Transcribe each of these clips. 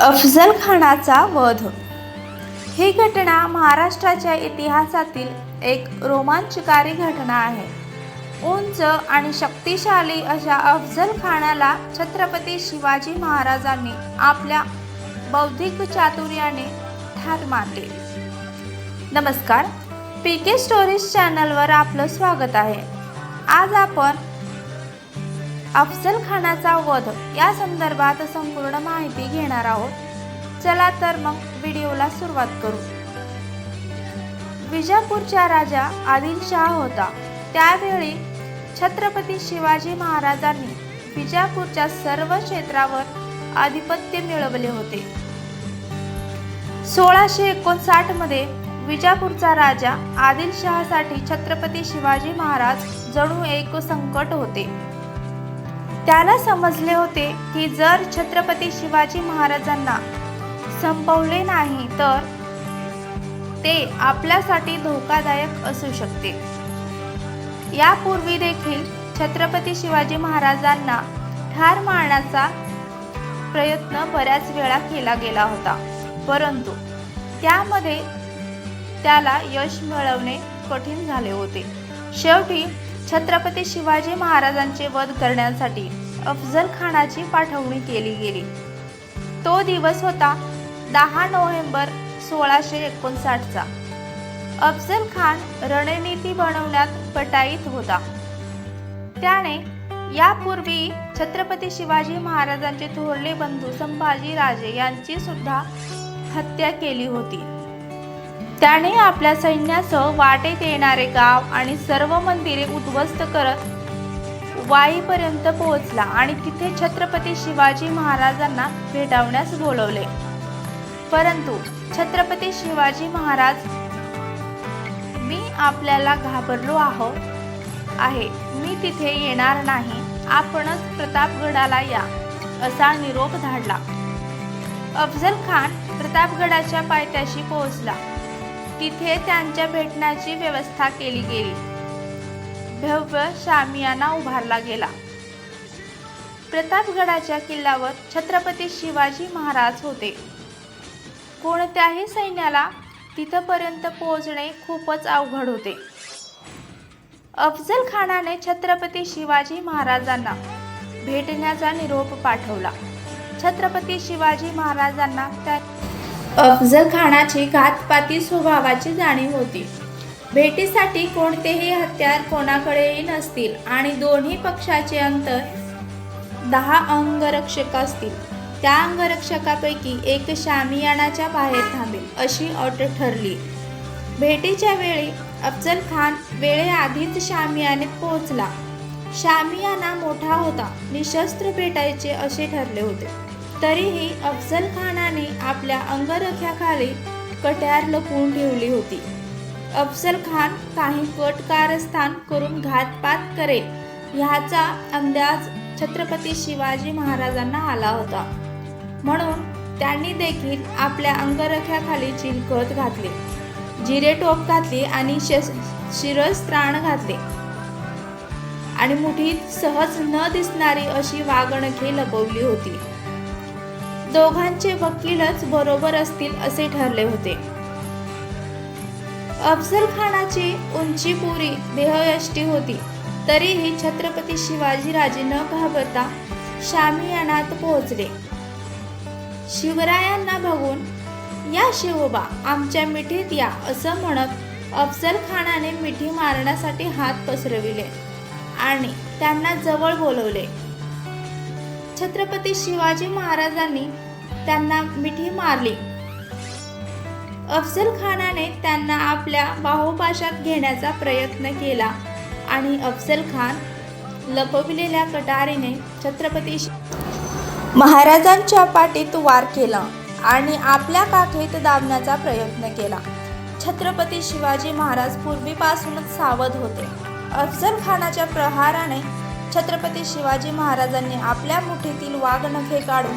अफजल खानाचा वध. ही घटना महाराष्ट्राच्या इतिहासातील एक रोमांचकारी घटना आहे. उंच आणि शक्तिशाली अशा अफजल खानाला छत्रपती शिवाजी महाराजांनी आपल्या बौद्धिक चातुर्याने ठार मारले. नमस्कार पी के स्टोरीज चॅनलवर आपलं स्वागत आहे. आज आपण अफजल खानाचा वध या संदर्भात संपूर्ण माहिती घेणार आहोत. चला तर मग व्हिडिओला सुरुवात करू. विजापूरचा राजा आदिलशाह होता. त्यावेळी छत्रपती शिवाजी महाराजांनी विजापूरच्या सर्व क्षेत्रावर आधिपत्य मिळवले होते. सोळाशे एकोणसाठमध्ये विजापूरचा राजा आदिलशहासाठी छत्रपती शिवाजी महाराज जणू एक संकट होते. त्याला समजले होते की जर छत्रपती शिवाजी महाराजांना संपवले नाही तर ते आपल्यासाठी धोकादायक असू शकते. यापूर्वी देखील छत्रपती शिवाजी महाराजांना ठार मारण्याचा प्रयत्न बऱ्याच वेळा केला गेला होता. परंतु त्यामध्ये त्याला यश मिळवणे कठीण झाले होते. शेवटी छत्रपती शिवाजी महाराजांचे वध करण्यासाठी अफजल खानाची पाठवणी केली गेली. तो दिवस होता दहा नोव्हेंबर सोळाशे एकोणसाठचा. अफजल खान रणनीती बनवण्यात पटाईत होता. त्याने यापूर्वी छत्रपती शिवाजी महाराजांचे थोरले बंधू संभाजी राजे यांची सुद्धा हत्या केली होती. त्याने आपल्या सैन्यासह वाटेत येणारे गाव आणि सर्व मंदिरे उद्ध्वस्त करत वाईपर्यंत पोहोचला आणि तिथे छत्रपती शिवाजी महाराजांना भेटावण्यास बोलवले. परंतु छत्रपती शिवाजी महाराज मी आपल्याला घाबरलो आहो आहे. मी तिथे येणार नाही. आपणच प्रतापगडाला या असा निरोप धाडला. अफजल खान प्रतापगडाच्या पायथ्याशी पोहोचला. तिथे त्यांच्या भेटण्याची व्यवस्था केली गेली. भव्य शामियाना उभारला गेला. प्रतापगडाच्या किल्ल्यावर छत्रपती शिवाजी महाराज होते. कोणत्याही सैन्याला तिथपर्यंत पोहोचणे खूपच अवघड होते. अफजल खानाने छत्रपती शिवाजी महाराजांना भेटण्याचा निरोप पाठवला. छत्रपती शिवाजी महाराजांना त्या अफजल खानाची घातपाती स्वभावाची जाणीव होती. भेटीसाठी कोणतेही हत्यार कोणाकडेही नसतील आणि दोन्ही पक्षाचे अंतर दहा अंगरक्षक असतील. त्या अंगरक्षकापैकी एक शामियानाच्या बाहेर थांबेल अशी अट ठरली. भेटीच्या वेळी अफजल खान वेळेआधीच शामियानेत पोहोचला. शामियाना मोठा होता निशस्त्र भेटायचे असे ठरले होते. तरीही अफजल खानाने आपल्या अंगरख्याखाली कट्यार लपवून ठेवली होती. अफसल खान काही कट कारस्थान करून घातपात करेल ह्याचा अंदाज छत्रपती शिवाजी महाराजांना आला होता. म्हणून त्यांनी देखील आपल्या अंगरख्याखाली चिलखत घातले जिरे टोप घातली आणि शिरस्त्राण घातले. आणि मुठीत सहज न दिसणारी अशी वागणखे लपवली होती. दोघांचे वकीलच बरोबर असतील असे ठरले होते. अफजल खानाची उंची पुरी देहयष्टी होती. तरीही छत्रपती शिवाजीराजे न घाबरता शामियानात पोहोचले. शिवरायांना बघून या शिवबा आमच्या मिठीत या असं म्हणत अफजल खानाने मिठी मारण्यासाठी हात पसरविले आणि त्यांना जवळ बोलवले. छत्रपती शिवाजी महाराजांनी त्यांना मिठी मारली. अफजल खानाने त्यांना आपल्या बाहुपाशात घेण्याचा प्रयत्न केला आणि अफजल खान लपविलेल्या कटारीने छत्रपती महाराजांच्या पाठीत वार केला आणि आपल्या काठीत दाबण्याचा प्रयत्न केला. छत्रपती शिवाजी महाराज पूर्वीपासूनच सावध होते. अफजल खानाच्या प्रहाराने छत्रपती शिवाजी महाराजांनी आपल्या मुठीतील वाघ नखे काढून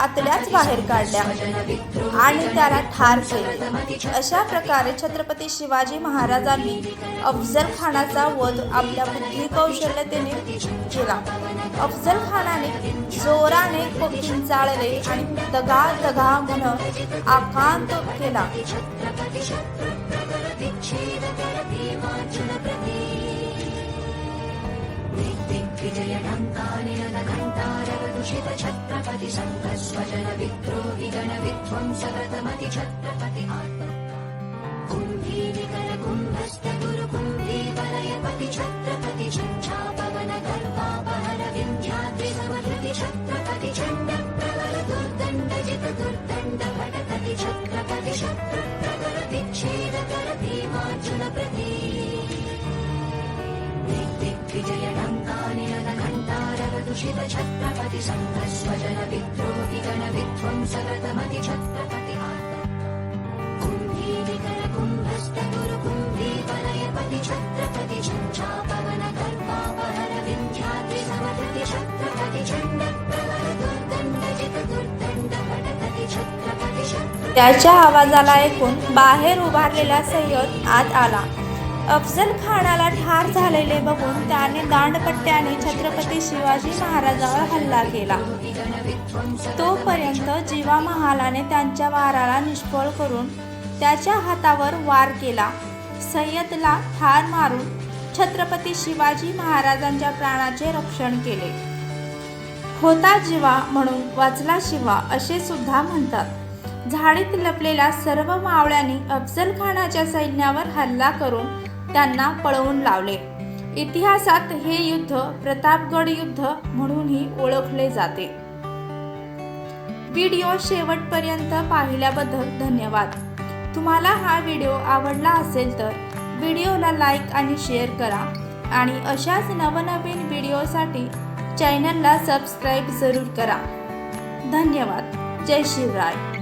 आतल्याच बाहेर काढल्या आणि त्याला ठार केले. अशा प्रकारे छत्रपती शिवाजी महाराजांनी अफजल खानाचा वध आपल्या बुद्धी कौशल्यतेने केला. अफजल खानाने जोराने किंचाळले आणि दगा दगा म्हणत आकांत केला. छत्रपति संघ स्वजन विद्रोहि गण विध्वंसगतमति छत्रपति कुम्भी निकर कुम्भस्त गुरु कुम्भी वलयपति छत्रपति झञ्झा पवन गर्वापहर विन्ध्याद्रि समधृति छत्रपति चण्ड प्रबल दुर्दण्ड जित दुर्दण्ड भटकति छत्रपति शत्रु प्रबल विच्छेद कर भीमार्जुन प्रति। छत्रपति विद्रोहि गण विध्वंसगतमति छत्रपति छत्रपति विन्ध्याद्रि छत्रपति दुर्दण्ड छत्रपति त्याच्या आवाजाला ऐकून बाहेर उभारलेला सय्यद आत आला. अफजल खानाला ठार झालेले बघून त्याने दांडपट्ट्याने छत्रपती शिवाजी महाराजावर हल्ला केला. तोपर्यंत जीवा महालाने त्यांच्या वाराला निष्फळ करून त्याच्या हातावर वार केला. सय्यदला ठार मारून छत्रपती शिवाजी महाराजांच्या प्राणाचे रक्षण केले. होता जीवा म्हणून वाचला शिवा असे सुद्धा म्हणतात. झाडीत लपलेल्या सर्व मावळ्यांनी अफजल खानाच्या सैन्यावर हल्ला करून त्यांना पळवून लावले. इतिहासात हे युद्ध प्रतापगड युद्ध म्हणूनही ओळखले जाते. व्हिडिओ शेवटपर्यंत पाहिल्याबद्दल धन्यवाद. तुम्हाला हा व्हिडिओ आवडला असेल तर व्हिडिओला लाईक आणि शेअर करा आणि अशाच नवनवीन व्हिडिओसाठी चॅनलला सबस्क्राईब जरूर करा. धन्यवाद. जय शिवराय.